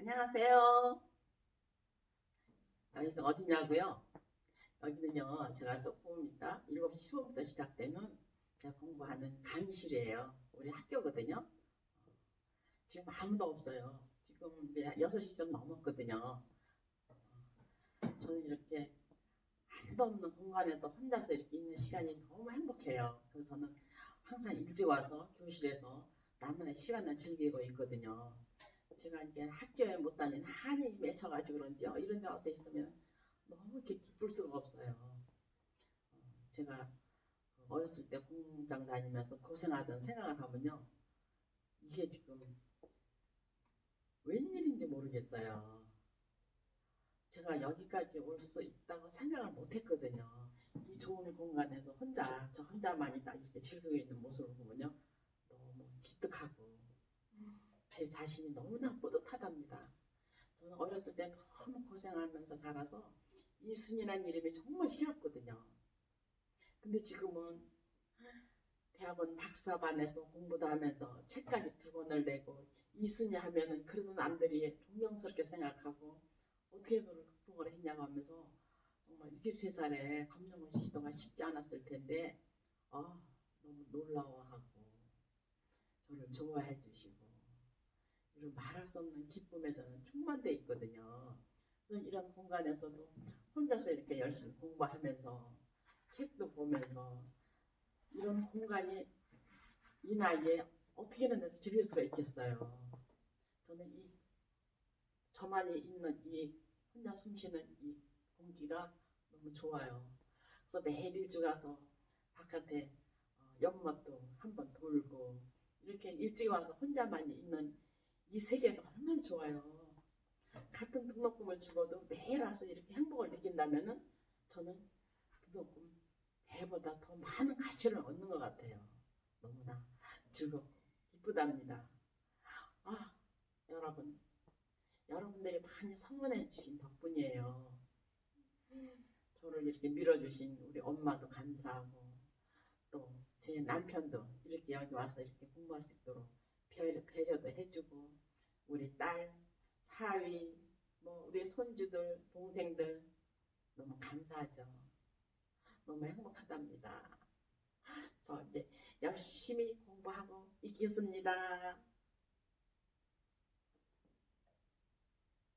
안녕하세요. 여기가 어디냐고요? 여기는요, 제가 조금 이따 7시 15분부터 시작되는 제가 공부하는 강의실이에요. 우리 학교거든요. 지금 아무도 없어요. 지금 이제 6시 좀 넘었거든요. 저는 이렇게 아무도 없는 공간에서 혼자서 이렇게 있는 시간이 너무 행복해요. 그래서 저는 항상 일찍 와서 교실에서 나만의 시간을 즐기고 있거든요. 제가 이제 학교에 못 다닌 한이 맺혀가지고 그런지요. 이런 데 와서 있으면 너무 이렇게 기쁠 수가 없어요. 어, 제가 어렸을 때 공장 다니면서 고생하던 생각을 하면요. 이게 지금 웬일인지 모르겠어요. 제가 여기까지 올 수 있다고 생각을 못 했거든요. 이 좋은 공간에서 혼자, 저 혼자만이 딱 이렇게 즐기고 있는 모습을 보면요. 너무 기특하고, 제 자신이 너무나 뿌듯하답니다. 저는 어렸을 때 너무 고생하면서 자라서 이순이라는 이름이 정말 싫었거든요. 근데 지금은 대학원 박사반에서 공부도 하면서 책까지 두 권을 내고 이순이 하면은 그래도 남들이 존경스럽게 생각하고 어떻게 그걸 극복을 했냐고 하면서 정말 63살에 검정고시 시도가 쉽지 않았을 텐데 아 너무 놀라워하고 저를 좋아해 주시고 말할 수 없는 기쁨에 저는 충만돼 있거든요. 그래서 이런 공간에서도 혼자서 이렇게 열심히 공부하면서 책도 보면서 이런 공간이 이 나이에 어떻게는 해서 즐길 수가 있겠어요. 저는 이 저만이 있는 이 혼자 숨쉬는 이 공기가 너무 좋아요. 그래서 매일 일찍 가서 바깥에 어, 연못도 한번 돌고 이렇게 일찍 와서 혼자만이 있는 이 세계가 얼마나 좋아요. 같은 등록금을 주고도 매일 와서 이렇게 행복을 느낀다면은 저는 등록금 배보다 더 많은 가치를 얻는 것 같아요. 너무나 즐겁고 기쁘답니다. 아, 여러분. 여러분들이 많이 성원해 주신 덕분이에요. 저를 이렇게 밀어주신 우리 엄마도 감사하고 또 제 남편도 이렇게 여기 와서 이렇게 공부할 수 있도록 배려도 해주고 우리 딸, 사위, 뭐 우리 손주들, 동생들 너무 감사하죠. 너무 행복하답니다. 저 이제 열심히 공부하고 있겠습니다.